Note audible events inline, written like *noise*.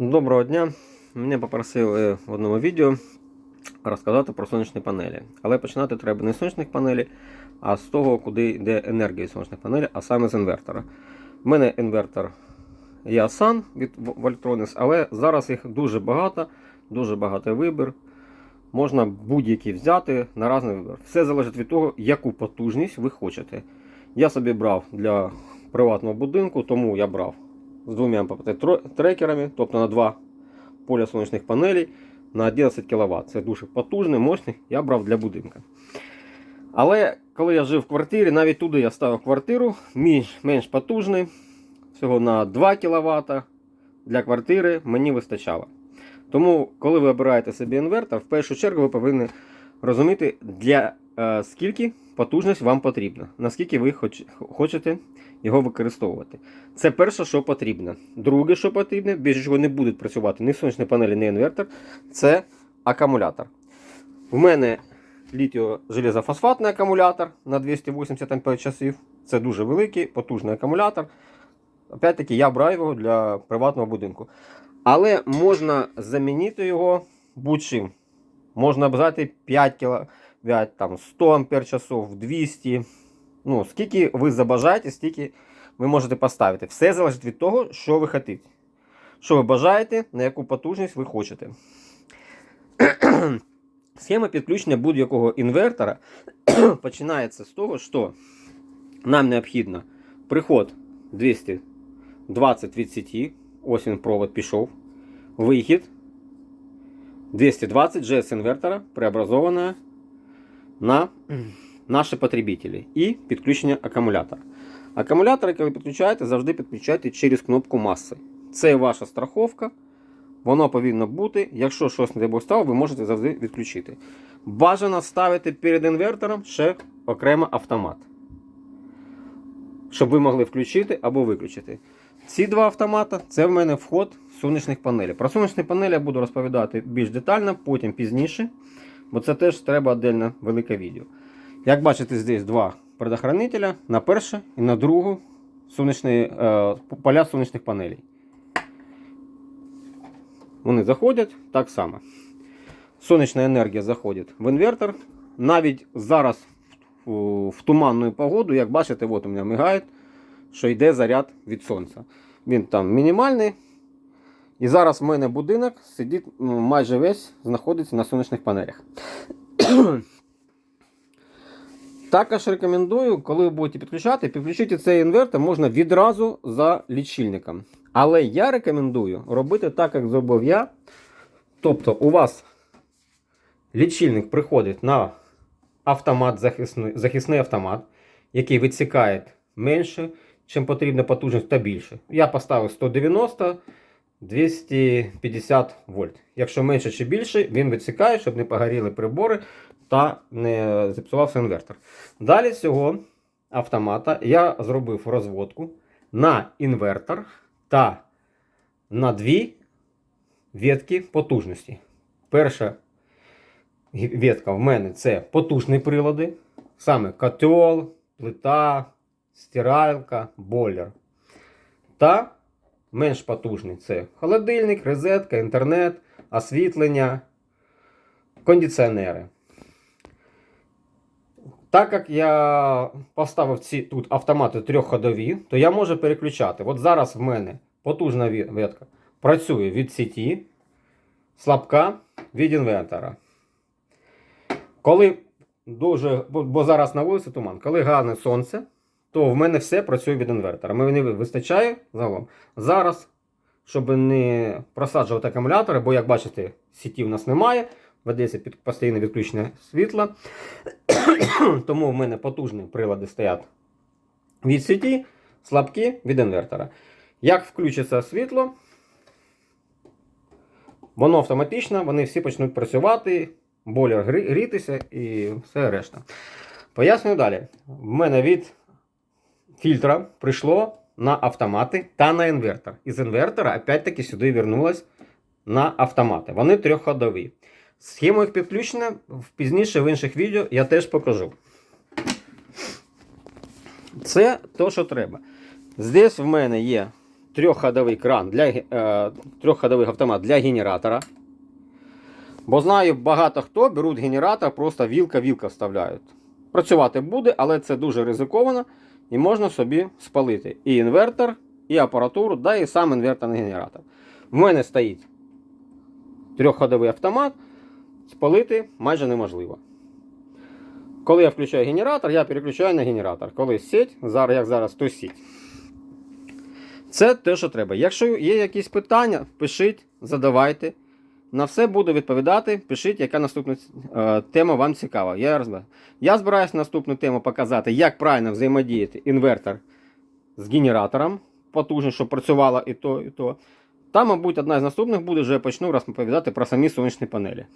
Доброго дня. Мене попросили в одному відео розказати про сонячні панелі. Але починати треба не з сонячних панелей, а з того, куди йде енергія сонячних панелей, а саме з інвертора. У мене інвертор Yasan від Voltronics, але зараз їх дуже багато, дуже багатий вибір. Можна будь-який взяти на різний вибір. Все залежить від того, яку потужність ви хочете. Я собі брав для приватного будинку, тому я брав з двома трекерами, тобто на два поля сонячних панелей на 11 кВт. Це дуже потужний, мощний, я брав для будинку. Але коли я жив в квартирі, навіть туди я ставив квартиру, менш, менш потужний, всього на 2 кВт для квартири мені вистачало. Тому, коли ви обираєте собі інвертор, в першу чергу ви повинні розуміти, для е, скільки потужність вам потрібна, наскільки ви хоч, хочете його використовувати. Це перше, що потрібно. Друге, що потрібно, більше чого не будуть працювати ні сонячні панелі, ні інвертор, це акумулятор. У мене літіо железофосфатний акумулятор на 280 ампер. Це дуже великий, потужний акумулятор. Опять-таки, я брав його для приватного будинку. Але можна замінити його будь-чим. Можна взяти 5 кВт, там 100 ампер часов, 200 Ну, скільки ви забажаєте, стільки ви можете поставити. Все залежить від того, що ви хочете. Що ви бажаєте, на яку потужність ви хочете. *clears throat* Схема підключення будь-якого інвертора *clears throat* починається з того, що нам необхідно приход 220 від сеті. Ось він провод пішов. Вихід 220 GS інвертора преобразована на наші потребителі і підключення акумулятора. Акумулятор, який ви підключаєте, завжди підключайте через кнопку маси. Це ваша страховка. Воно повинно бути. Якщо щось не Бог стало, ви можете завжди відключити. Бажано ставити перед інвертором ще окремо автомат. Щоб ви могли включити або виключити. Ці два автомати це в мене вход сонячних панелей. Про сонячні панелі я буду розповідати більш детально, потім пізніше. Бо це теж треба отдельно велике відео. Як бачите, здесь два предохранителя на перше і на другу сонячні, е, поля сонячних панелей. Вони заходять так само. Сонячна енергія заходить в інвертор. Навіть зараз в, в туманну погоду, як бачите, от у мене мигає, що йде заряд від сонця. Він там мінімальний. І зараз в мене будинок сидить ну, майже весь знаходиться на сонячних панелях. *coughs* Також рекомендую, коли ви будете підключати, підключити цей інвертор можна відразу за лічильником. Але я рекомендую робити так, як зробив я. Тобто, у вас лічильник приходить на автомат, захисний, захисний автомат, який відсікає менше, чим потрібна потужність та більше. Я поставив 190 250 вольт. Якщо менше чи більше, він відсікає, щоб не погоріли прибори та не зіпсувався інвертор. Далі з цього автомата я зробив розводку на інвертор та на дві ветки потужності. Перша ветка в мене це потужні прилади, саме котел, плита, стиралка, бойлер. Та менш потужний це холодильник, розетка, інтернет, освітлення, кондиціонери. Так як я поставив ці тут автомати трьохходові, то я можу переключати. От зараз в мене потужна ветка працює від сіті, слабка від інвентора. Коли дуже, бо зараз на вулиці туман, коли гарне сонце, то в мене все працює від інвертора. Мені вистачає загалом. Зараз, щоб не просаджувати акумулятори, бо, як бачите, сіті в нас немає ведеться під постійне відключення світла. *coughs* Тому в мене потужні прилади стоять від сіті, слабкі від інвертора. Як включиться світло, воно автоматично, вони всі почнуть працювати, бойлер грітися і все решта. Пояснюю далі. В мене від фільтра прийшло на автомати та на інвертор. Із інвертора опять-таки сюди вернулось на автомати. Вони трьохходові. Схему їх підключення пізніше в інших відео я теж покажу. Це то, що треба. Здесь в мене є трьохходовий кран для е, трьохходовий автомат для генератора. Бо знаю, багато хто беруть генератор, просто вілка-вілка вставляють. Працювати буде, але це дуже ризиковано і можна собі спалити і інвертор, і апаратуру, да і сам інверторний генератор. В мене стоїть трьохходовий автомат, спалити майже неможливо. Коли я включаю генератор, я переключаю на генератор. Коли сеть, зараз як зараз, то сеть. Це те, що треба. Якщо є якісь питання, пишіть, задавайте. На все буду відповідати. Пишіть, яка наступна е, тема вам цікава. Я, розбираю. я збираюся наступну тему показати, як правильно взаємодіяти інвертор з генератором, потужно, щоб працювало і то, і то. Та, мабуть, одна з наступних буде, вже почну розповідати про самі сонячні панелі.